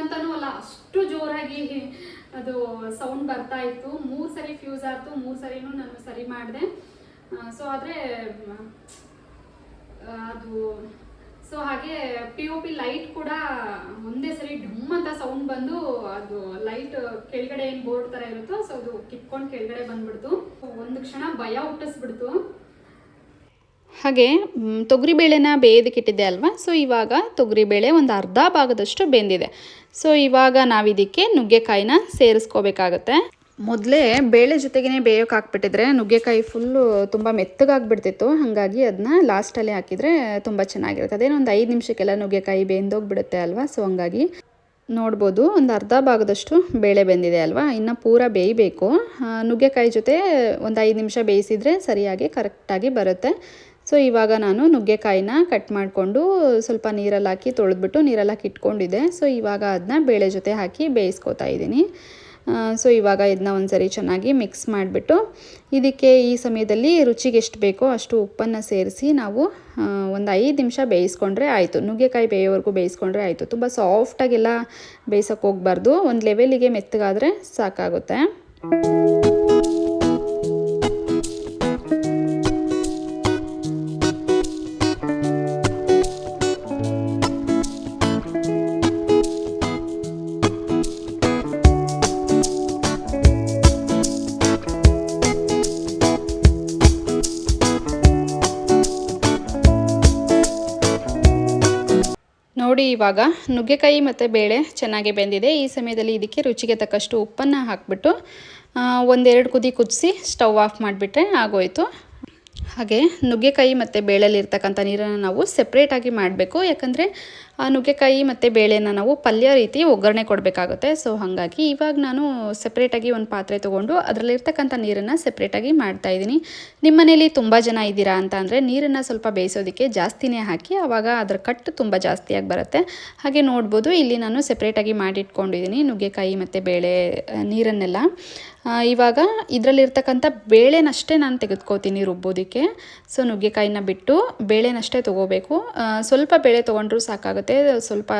ಅಂತ ಅಲ್ಲ, ಅಷ್ಟು ಜೋರಾಗಿ ಅದು ಸೌಂಡ್ ಬರ್ತಾ ಇತ್ತು. ಮೂರು ಸರಿ ಫ್ಯೂಸ್ ಆಯಿತು ಮೂರು ಸರಿನೂ ನಾನು ಸರಿ ಮಾಡಿದೆ. ಸೊ ಆದರೆ ಅದು ಸೊ ಹಾಗೆ ಪಿ ಒ ಪಿ ಲೈಟ್ ಕೂಡ ಒಂದೇ ಸರಿ ಢಮ್ ಅಂತ ಸೌಂಡ್ ಬಂದು ಅದು ಲೈಟ್ ಕೆಳಗಡೆ ಏನು ಬೋರ್ಡ್ ಥರ ಇರುತ್ತೋ ಸೊ ಅದು ಕಿತ್ಕೊಂಡು ಕೆಳಗಡೆ ಬಂದ್ಬಿಡ್ತು. ಒಂದು ಕ್ಷಣ ಭಯ ಹುಟ್ಟಿಸ್ಬಿಡ್ತು. ಹಾಗೆ ತೊಗರಿಬೇಳೆನ ಬೇಯೋದಕ್ಕಿಟ್ಟಿದ್ದೆ ಅಲ್ವಾ? ಸೊ ಇವಾಗ ತೊಗರಿಬೇಳೆ ಒಂದು ಅರ್ಧ ಭಾಗದಷ್ಟು ಬೆಂದಿದೆ. ಸೊ ಇವಾಗ ನಾವಿದಕ್ಕೆ ನುಗ್ಗೆಕಾಯಿನ ಸೇರಿಸ್ಕೋಬೇಕಾಗತ್ತೆ. ಮೊದಲೇ ಬೇಳೆ ಜೊತೆಗೇ ಬೇಯೋಕೆ ಹಾಕ್ಬಿಟ್ಟಿದ್ರೆ ನುಗ್ಗೆಕಾಯಿ ಫುಲ್ಲು ತುಂಬ ಮೆತ್ತಗಾಗ್ಬಿಡ್ತಿತ್ತು. ಹಾಗಾಗಿ ಅದನ್ನ ಲಾಸ್ಟಲ್ಲಿ ಹಾಕಿದರೆ ತುಂಬ ಚೆನ್ನಾಗಿರುತ್ತೆ. ಅದೇನೋ ಒಂದು ಐದು ನಿಮಿಷಕ್ಕೆಲ್ಲ ನುಗ್ಗೆಕಾಯಿ ಬೆಂದೋಗ್ಬಿಡುತ್ತೆ ಅಲ್ವಾ? ಸೊ ಹಂಗಾಗಿ ನೋಡ್ಬೋದು, ಒಂದು ಅರ್ಧ ಭಾಗದಷ್ಟು ಬೇಳೆ ಬೆಂದಿದೆ ಅಲ್ವಾ? ಇನ್ನು ಪೂರ ಬೇಯಬೇಕು. ನುಗ್ಗೆಕಾಯಿ ಜೊತೆ ಒಂದು ಐದು ನಿಮಿಷ ಬೇಯಿಸಿದರೆ ಸರಿಯಾಗಿ ಕರೆಕ್ಟಾಗಿ ಬರುತ್ತೆ. ಸೊ ಇವಾಗ ನಾನು ನುಗ್ಗೆಕಾಯಿನ ಕಟ್ ಮಾಡಿಕೊಂಡು ಸ್ವಲ್ಪ ನೀರಲ್ಲಿ ಹಾಕಿ ತೊಳೆದ್ಬಿಟ್ಟು ನೀರಲ್ಲಿ ಹಾಕಿ ಇಟ್ಕೊಂಡಿದ್ದೆ. ಸೊ ಇವಾಗ ಅದನ್ನ ಬೇಳೆ ಜೊತೆ ಹಾಕಿ ಬೇಯಿಸ್ಕೊತಾ ಇದ್ದೀನಿ. ಸೊ ಇವಾಗ ಇದನ್ನ ಒಂದ್ಸರಿ ಚೆನ್ನಾಗಿ ಮಿಕ್ಸ್ ಮಾಡಿಬಿಟ್ಟು ಇದಕ್ಕೆ ಈ ಸಮಯದಲ್ಲಿ ರುಚಿಗೆ ಎಷ್ಟು ಬೇಕೋ ಅಷ್ಟು ಉಪ್ಪನ್ನು ಸೇರಿಸಿ ನಾವು ಒಂದು ಐದು ನಿಮಿಷ ಬೇಯಿಸ್ಕೊಂಡ್ರೆ ಆಯಿತು. ನುಗ್ಗೆಕಾಯಿ ಬೇಯೋವರೆಗೂ ಬೇಯಿಸ್ಕೊಂಡ್ರೆ ಆಯಿತು. ತುಂಬ ಸಾಫ್ಟಾಗೆಲ್ಲ ಬೇಯಿಸೋಕೆ ಹೋಗ್ಬಾರ್ದು. ಒಂದು ಲೆವೆಲಿಗೆ ಮೆತ್ತಗಾದರೆ ಸಾಕಾಗುತ್ತೆ. ಇವಾಗ ನುಗ್ಗೆಕಾಯಿ ಮತ್ತು ಬೇಳೆ ಚೆನ್ನಾಗಿ ಬೆಂದಿದೆ. ಈ ಸಮಯದಲ್ಲಿ ಇದಕ್ಕೆ ರುಚಿಗೆ ತಕ್ಕಷ್ಟು ಉಪ್ಪನ್ನು ಹಾಕ್ಬಿಟ್ಟು ಒಂದೆರಡು ಕುದಿ ಕುದಿಸಿ ಸ್ಟವ್ ಆಫ್ ಮಾಡಿಬಿಟ್ರೆ ಆಗೋಯಿತು. ಹಾಗೆ ನುಗ್ಗೆಕಾಯಿ ಮತ್ತು ಬೇಳೆಲಿರ್ತಕ್ಕಂಥ ನೀರನ್ನು ನಾವು ಸಪ್ರೇಟಾಗಿ ಮಾಡಬೇಕು. ಯಾಕಂದರೆ ನುಗ್ಗೆಕಾಯಿ ಮತ್ತು ಬೇಳೆನ ನಾವು ಪಲ್ಯ ರೀತಿ ಒಗ್ಗರಣೆ ಕೊಡಬೇಕಾಗುತ್ತೆ. ಸೊ ಹಾಗಾಗಿ ಇವಾಗ ನಾನು ಸಪ್ರೇಟಾಗಿ ಒಂದು ಪಾತ್ರೆ ತೊಗೊಂಡು ಅದರಲ್ಲಿರ್ತಕ್ಕಂಥ ನೀರನ್ನು ಸಪ್ರೇಟಾಗಿ ಮಾಡ್ತಾಯಿದ್ದೀನಿ ನಿಮ್ಮ ಮನೇಲಿ ತುಂಬ ಜನ ಇದ್ದೀರಾ ಅಂತ ಅಂದರೆ ನೀರನ್ನು ಸ್ವಲ್ಪ ಬೇಯಿಸೋದಕ್ಕೆ ಜಾಸ್ತಿನೇ ಹಾಕಿ ಆವಾಗ ಅದರ ಕಟ್ಟು ತುಂಬ ಜಾಸ್ತಿಯಾಗಿ ಬರುತ್ತೆ. ಹಾಗೆ ನೋಡ್ಬೋದು ಇಲ್ಲಿ ನಾನು ಸಪ್ರೇಟಾಗಿ ಮಾಡಿಟ್ಕೊಂಡಿದ್ದೀನಿ ನುಗ್ಗೆಕಾಯಿ ಮತ್ತು ಬೇಳೆ ನೀರನ್ನೆಲ್ಲ. ಆ, ಇವಾಗ ಇದರಲ್ಲಿರ್ತಕ್ಕಂಥ ಬೇಳೆನಷ್ಟೇ ನಾನು ತೆಗೆದುಕೋತೀನಿ ರುಬ್ಬೋದಕ್ಕೆ. ಸೊ ನುಗ್ಗೆಕಾಯಿನ ಬಿಟ್ಟು ಬೇಳೆನಷ್ಟೇ ತೊಗೋಬೇಕು. ಸ್ವಲ್ಪ ಬೇಳೆ ತೊಗೊಂಡ್ರೂ ಸಾಕಾಗುತ್ತೆ. ಸ್ವಲ್ಪ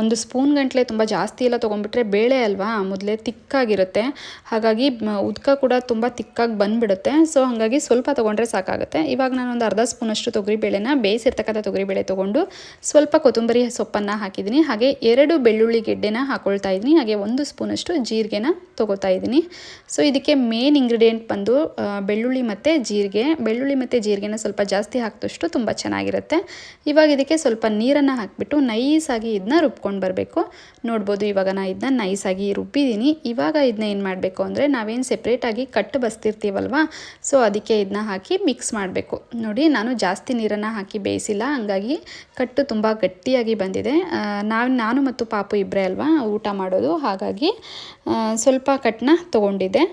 ಒಂದು ಸ್ಪೂನ್ ಗಂಟಲೆ ತುಂಬ ಜಾಸ್ತಿ ಎಲ್ಲ ತೊಗೊಂಡ್ಬಿಟ್ರೆ ಬೇಳೆ ಅಲ್ವಾ ಮೊದಲೇ ತಿಕ್ಕಾಗಿರುತ್ತೆ. ಹಾಗಾಗಿ ಉದ್ಕ ಕೂಡ ತುಂಬ ತಿಕ್ಕಾಗಿ ಬಂದುಬಿಡುತ್ತೆ. ಸೊ ಹಾಗಾಗಿ ಸ್ವಲ್ಪ ತೊಗೊಂಡ್ರೆ ಸಾಕಾಗುತ್ತೆ. ಇವಾಗ ನಾನು ಒಂದು ಅರ್ಧ ಸ್ಪೂನಷ್ಟು ತೊಗರಿಬೇಳೆನ ಬೇಯಿಸಿರ್ತಕ್ಕಂಥ ತೊಗರಿಬೇಳೆ ತೊಗೊಂಡು ಸ್ವಲ್ಪ ಕೊತ್ತಂಬರಿ ಸೊಪ್ಪನ್ನು ಹಾಕಿದ್ದೀನಿ. ಹಾಗೆ ಎರಡು ಬೆಳ್ಳುಳ್ಳಿ ಗೆಡ್ಡೆನ ಹಾಕೊಳ್ತಾ ಇದ್ದೀನಿ. ಹಾಗೆ ಒಂದು ಸ್ಪೂನಷ್ಟು ಜೀರಿಗೆನ ತೊಗೋತಾ ಇದ್ದೀನಿ. ಸೊ ಇದಕ್ಕೆ ಮೇನ್ ಇಂಗ್ರೀಡಿಯೆಂಟ್ ಬಂದು ಬೆಳ್ಳುಳ್ಳಿ ಮತ್ತು ಜೀರಿಗೆ. ಬೆಳ್ಳುಳ್ಳಿ ಮತ್ತು ಜೀರಿಗೆನ ಸ್ವಲ್ಪ ಜಾಸ್ತಿ ಹಾಕಿದಷ್ಟು ತುಂಬ ಚೆನ್ನಾಗಿರುತ್ತೆ. ಇವಾಗ ಇದಕ್ಕೆ ಸ್ವಲ್ಪ ನೀರನ್ನು ಹಾಕಿಬಿಟ್ಟು ನೈಸಾಗಿ ಇದನ್ನ ರುಬ್ಕೊಂಡು ಬರಬೇಕು. ನೋಡ್ಬೋದು ಇವಾಗ ನಾನು ಇದನ್ನ ನೈಸಾಗಿ ರುಬ್ಬಿದ್ದೀನಿ ಇವಾಗ ಇದನ್ನ ಏನು ಮಾಡಬೇಕು ಅಂದರೆ ನಾವೇನು ಸೆಪ್ರೇಟಾಗಿ ಕಟ್ಟು ಬಸ್ತಿರ್ತೀವಲ್ವ? ಸೊ ಅದಕ್ಕೆ ಇದನ್ನ ಹಾಕಿ ಮಿಕ್ಸ್ ಮಾಡಬೇಕು. ನೋಡಿ, ನಾನು ಜಾಸ್ತಿ ನೀರನ್ನು ಹಾಕಿ ಬೇಯಿಸಿಲ್ಲ. ಹಂಗಾಗಿ ಕಟ್ಟು ತುಂಬ ಗಟ್ಟಿಯಾಗಿ ಬಂದಿದೆ. ನಾವು, ನಾನು ಮತ್ತು ಪಾಪು ಇಬ್ಬರೇ ಅಲ್ವಾ, ಊಟ ಮಾಡೋದು. ಹಾಗಾಗಿ ಸ್ವಲ್ಪ ಕಟ್ನ ತೊಗೊಂಡಿದ್ದೆ.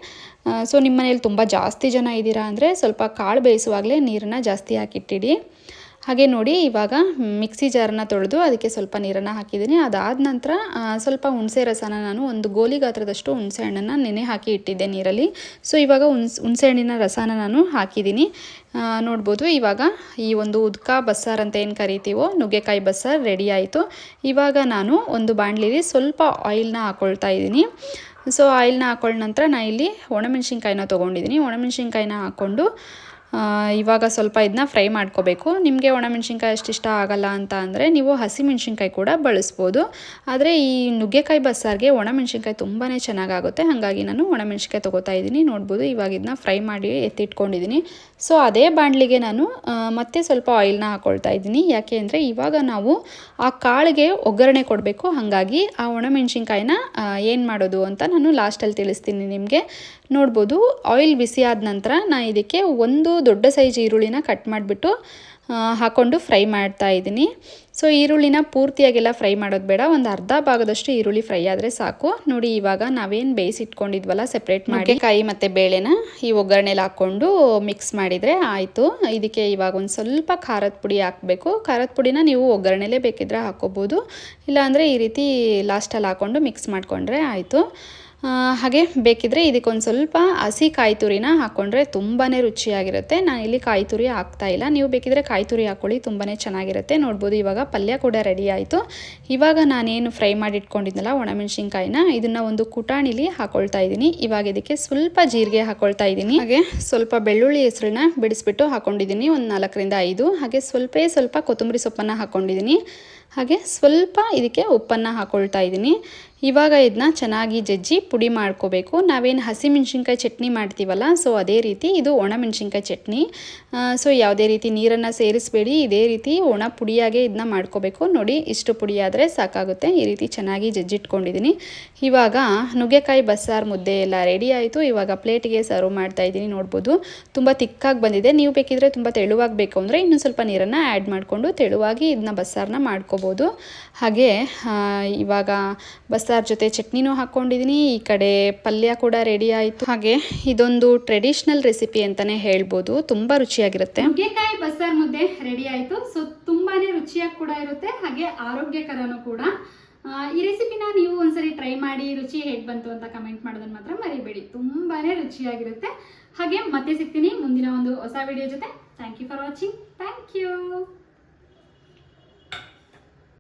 ಸೊ ನಿಮ್ಮ ಮನೇಲಿ ತುಂಬ ಜಾಸ್ತಿ ಜನ ಇದ್ದೀರಾ ಅಂದರೆ ಸ್ವಲ್ಪ ಕಾಳು ಬೇಯಿಸುವಾಗಲೇ ನೀರನ್ನು ಜಾಸ್ತಿ ಹಾಕಿಟ್ಟಿಡಿ. ಹಾಗೆ ನೋಡಿ ಇವಾಗ ಮಿಕ್ಸಿ ಜಾರನ್ನ ತೊಳೆದು ಅದಕ್ಕೆ ಸ್ವಲ್ಪ ನೀರನ್ನು ಹಾಕಿದ್ದೀನಿ. ಅದಾದ ನಂತರ ಸ್ವಲ್ಪ ಹುಣಸೆ ರಸನ ನಾನು ಒಂದು ಗೋಲಿ ಗಾತ್ರದಷ್ಟು ಹುಣಸೆ ಹಣ್ಣನ್ನು ನೆನೆ ಹಾಕಿ ಇಟ್ಟಿದ್ದೆ ನೀರಲ್ಲಿ. ಸೊ, ಇವಾಗ ಹುಣ್ಸೆ, ಹುಣಸೆ ಹಣ್ಣಿನ ರಸನ ನಾನು ಹಾಕಿದ್ದೀನಿ. ನೋಡ್ಬೋದು ಇವಾಗ ಈ ಒಂದು ಉದ್ಕ ಬಸ್ಸಾರ್ ಅಂತ ಏನು ಕರಿತೀವೋ, ನುಗ್ಗೆಕಾಯಿ ಬಸ್ಸಾರ್ ರೆಡಿ ಆಯಿತು. ಇವಾಗ ನಾನು ಒಂದು ಬಾಣಲಿಲಿ ಸ್ವಲ್ಪ ಆಯಿಲ್ನ ಹಾಕ್ಕೊಳ್ತಾ ಇದ್ದೀನಿ. ಸೊ, ಆಯಿಲ್ನ ಹಾಕೊಂಡ ನಂತರ ನಾನು ಇಲ್ಲಿ ಒಣಮೆಣ್ಸಿನ್ಕಾಯಿನ ತೊಗೊಂಡಿದ್ದೀನಿ. ಒಣಮೆಣ್ಸಿನ್ಕಾಯಿನ ಹಾಕ್ಕೊಂಡು ಇವಾಗ ಸ್ವಲ್ಪ ಇದನ್ನ ಫ್ರೈ ಮಾಡ್ಕೋಬೇಕು. ನಿಮಗೆ ಒಣಮೆಣ್ಸಿನ್ಕಾಯಿ ಅಷ್ಟು ಇಷ್ಟ ಆಗಲ್ಲ ಅಂತ ಅಂದರೆ ನೀವು ಹಸಿಮೆಣ್ಸಿನ್ಕಾಯಿ ಕೂಡ ಬಳಸ್ಬೋದು. ಆದರೆ ಈ ನುಗ್ಗೆಕಾಯಿ ಬಸ್ಸಾರಿಗೆ ಒಣಮೆಣ್ಸಿನ್ಕಾಯಿ ತುಂಬಾ ಚೆನ್ನಾಗಾಗುತ್ತೆ. ಹಾಗಾಗಿ ನಾನು ಒಣಮೆಣ್ಸಿನ್ಕಾಯಿ ತೊಗೋತಾ ಇದ್ದೀನಿ. ನೋಡ್ಬೋದು ಇವಾಗ ಇದನ್ನ ಫ್ರೈ ಮಾಡಿ ಎತ್ತಿಟ್ಕೊಂಡಿದ್ದೀನಿ. ಸೊ ಅದೇ ಬಾಣಲಿಗೆ ನಾನು ಮತ್ತೆ ಸ್ವಲ್ಪ ಆಯಿಲ್ನ ಹಾಕ್ಕೊಳ್ತಾ ಇದ್ದೀನಿ. ಯಾಕೆ ಅಂದರೆ ಇವಾಗ ನಾವು ಆ ಕಾಳಿಗೆ ಒಗ್ಗರಣೆ ಕೊಡಬೇಕು. ಹಾಗಾಗಿ ಆ ಒಣಮೆಣ್ಸಿನ್ಕಾಯಿನ ಏನು ಮಾಡೋದು ಅಂತ ನಾನು ಲಾಸ್ಟಲ್ಲಿ ತಿಳಿಸ್ತೀನಿ ನಿಮಗೆ. ನೋಡ್ಬೋದು. ಆಯಿಲ್ ಬಿಸಿ ಆದ ನಂತರ ನಾನು ಇದಕ್ಕೆ ಒಂದು ದೊಡ್ಡ ಸೈಜ್ ಈರುಳ್ಳಿನ ಕಟ್ ಮಾಡಿಬಿಟ್ಟು ಹಾಕ್ಕೊಂಡು ಫ್ರೈ ಮಾಡ್ತಾ ಇದ್ದೀನಿ. ಸೊ ಈರುಳ್ಳಿನ ಪೂರ್ತಿಯಾಗೆಲ್ಲ ಫ್ರೈ ಮಾಡೋದು ಬೇಡ. ಒಂದು ಅರ್ಧ ಭಾಗದಷ್ಟು ಈರುಳ್ಳಿ ಫ್ರೈ ಆದರೆ ಸಾಕು. ನೋಡಿ ಇವಾಗ ನಾವೇನು ಬೇಯಿಸಿಟ್ಕೊಂಡಿದ್ವಲ್ಲ ಸೆಪ್ರೇಟ್ ಮಾಡಿ. ಕಾಯಿ ಮತ್ತು ಬೇಳೆನ ಈ ಒಗ್ಗರಣೆಲಿ ಹಾಕ್ಕೊಂಡು ಮಿಕ್ಸ್ ಮಾಡಿದರೆ ಆಯಿತು. ಇದಕ್ಕೆ ಇವಾಗ ಒಂದು ಸ್ವಲ್ಪ ಖಾರದ ಪುಡಿ ಹಾಕಬೇಕು. ಖಾರದ ಪುಡಿನ ನೀವು ಒಗ್ಗರಣೆಲೇ ಬೇಕಿದ್ರೆ ಹಾಕ್ಕೋಬೋದು ಇಲ್ಲಾಂದರೆ ಈ ರೀತಿ ಲಾಸ್ಟಲ್ಲಿ ಹಾಕ್ಕೊಂಡು ಮಿಕ್ಸ್ ಮಾಡಿಕೊಂಡ್ರೆ ಆಯಿತು. ಹಾಗೆ ಬೇಕಿದ್ರೆ ಇದಕ್ಕೊಂದು ಸ್ವಲ್ಪ ಹಸಿ ಕಾಯಿ ತುರಿನ ಹಾಕ್ಕೊಂಡ್ರೆ ತುಂಬಾ ರುಚಿಯಾಗಿರುತ್ತೆ. ನಾನು ಇಲ್ಲಿ ಕಾಯಿ ತುರಿ ಹಾಕ್ತಾ ಇಲ್ಲ. ನೀವು ಬೇಕಿದ್ರೆ ಕಾಯಿ ತುರಿ ಹಾಕ್ಕೊಳ್ಳಿ ತುಂಬಾ ಚೆನ್ನಾಗಿರುತ್ತೆ. ನೋಡ್ಬೋದು, ಇವಾಗ ಪಲ್ಯ ಕೂಡ ರೆಡಿ ಆಯಿತು. ಇವಾಗ ನಾನೇನು ಫ್ರೈ ಮಾಡಿ ಇಟ್ಕೊಂಡಿದ್ನಲ್ಲ ಒಣಮೆಣ್ಸಿನ್ಕಾಯಿನ, ಇದನ್ನು ಒಂದು ಕುಟಾಣಿಲಿ ಹಾಕೊಳ್ತಾ ಇದ್ದೀನಿ. ಇವಾಗ ಇದಕ್ಕೆ ಸ್ವಲ್ಪ ಜೀರಿಗೆ ಹಾಕ್ಕೊಳ್ತಾ ಇದ್ದೀನಿ. ಹಾಗೆ ಸ್ವಲ್ಪ ಬೆಳ್ಳುಳ್ಳಿ ಹೆಸರನ್ನ ಬಿಡಿಸ್ಬಿಟ್ಟು ಹಾಕೊಂಡಿದ್ದೀನಿ. ಒಂದು ನಾಲ್ಕರಿಂದ ಐದು. ಹಾಗೆ ಸ್ವಲ್ಪ ಸ್ವಲ್ಪ ಕೊತ್ತಂಬರಿ ಸೊಪ್ಪನ್ನು ಹಾಕ್ಕೊಂಡಿದ್ದೀನಿ ಹಾಗೆ ಸ್ವಲ್ಪ ಇದಕ್ಕೆ ಉಪ್ಪನ್ನು ಹಾಕ್ಕೊಳ್ತಾ ಇದ್ದೀನಿ. ಇವಾಗ ಇದನ್ನ ಚೆನ್ನಾಗಿ ಜಜ್ಜಿ ಪುಡಿ ಮಾಡ್ಕೋಬೇಕು. ನಾವೇನು ಹಸಿಮೆಣ್ಸಿನ್ಕಾಯಿ ಚಟ್ನಿ ಮಾಡ್ತೀವಲ್ಲ, ಸೊ ಅದೇ ರೀತಿ ಇದು ಒಣ ಮೆಣಸಿನ್ಕಾಯಿ ಚಟ್ನಿ. ಸೊ ಯಾವುದೇ ರೀತಿ ನೀರನ್ನು ಸೇರಿಸಬೇಡಿ, ಇದೇ ರೀತಿ ಒಣ ಪುಡಿಯಾಗೆ ಇದನ್ನ ಮಾಡ್ಕೋಬೇಕು. ನೋಡಿ, ಇಷ್ಟು ಪುಡಿ ಆದರೆ ಸಾಕಾಗುತ್ತೆ. ಈ ರೀತಿ ಚೆನ್ನಾಗಿ ಜಜ್ಜಿಟ್ಕೊಂಡಿದ್ದೀನಿ ಇವಾಗ ನುಗ್ಗೆಕಾಯಿ ಬಸ್ಸಾರು ಮುದ್ದೆ ಎಲ್ಲ ರೆಡಿ ಆಯಿತು. ಇವಾಗ ಪ್ಲೇಟಿಗೆ ಸರ್ವ್ ಮಾಡ್ತಾ ಇದ್ದೀನಿ, ನೋಡ್ಬೋದು. ತುಂಬ ತಿಕ್ಕಾಗಿ ಬಂದಿದೆ. ನೀವು ಬೇಕಿದ್ರೆ ತುಂಬ ತೆಳುವಾಗಿ ಬೇಕು ಅಂದರೆ ಇನ್ನೂ ಸ್ವಲ್ಪ ನೀರನ್ನು ಆ್ಯಡ್ ಮಾಡಿಕೊಂಡು ತೆಳುವಾಗಿ ಇದನ್ನ ಬಸ್ಸಾರನ್ನ ಮಾಡ್ಕೋಬೋದು. ಹಾಗೆ ಇವಾಗ ಬಸ್ಸಾರು ಜೊತೆ ಚಟ್ನಿನೂ ಹಾಕ್ಕೊಂಡಿದ್ದೀನಿ ಈ ಕಡೆ ಪಲ್ಯ ಕೂಡ ರೆಡಿ ಆಯಿತು. ಹಾಗೆ ಇದೊಂದು ಟ್ರೆಡಿಷ್ನಲ್ ರೆಸಿಪಿ ಅಂತಲೇ ಹೇಳ್ಬೋದು. ತುಂಬ ರುಚಿಯಾಗಿರುತ್ತೆ. ನುಗ್ಗೆಕಾಯಿ ಬಸ್ಸಾರ್ ಮುದ್ದೆ ರೆಡಿ ಆಯಿತು. ಸೊ ತುಂಬಾನೇ ರುಚಿಯಾಗಿ ಕೂಡ ಇರುತ್ತೆ. ಹಾಗೆ ಆರೋಗ್ಯಕರನೂ ಕೂಡ. ಈ ರೆಸಿಪಿನ ನೀವು ಒಂದ್ಸರಿ ಟ್ರೈ ಮಾಡಿ ರುಚಿ ಹೇಗೆ ಬಂತು ಅಂತ ಕಮೆಂಟ್ ಮಾಡೋದನ್ನು ಮಾತ್ರ ಮರಿಬೇಡಿ. ತುಂಬಾನೇ ರುಚಿಯಾಗಿರುತ್ತೆ. ಹಾಗೆ ಮತ್ತೆ ಸಿಗ್ತೀನಿ ಮುಂದಿನ ಒಂದು ಹೊಸ ವಿಡಿಯೋ ಜೊತೆ. Thank you for watching thank you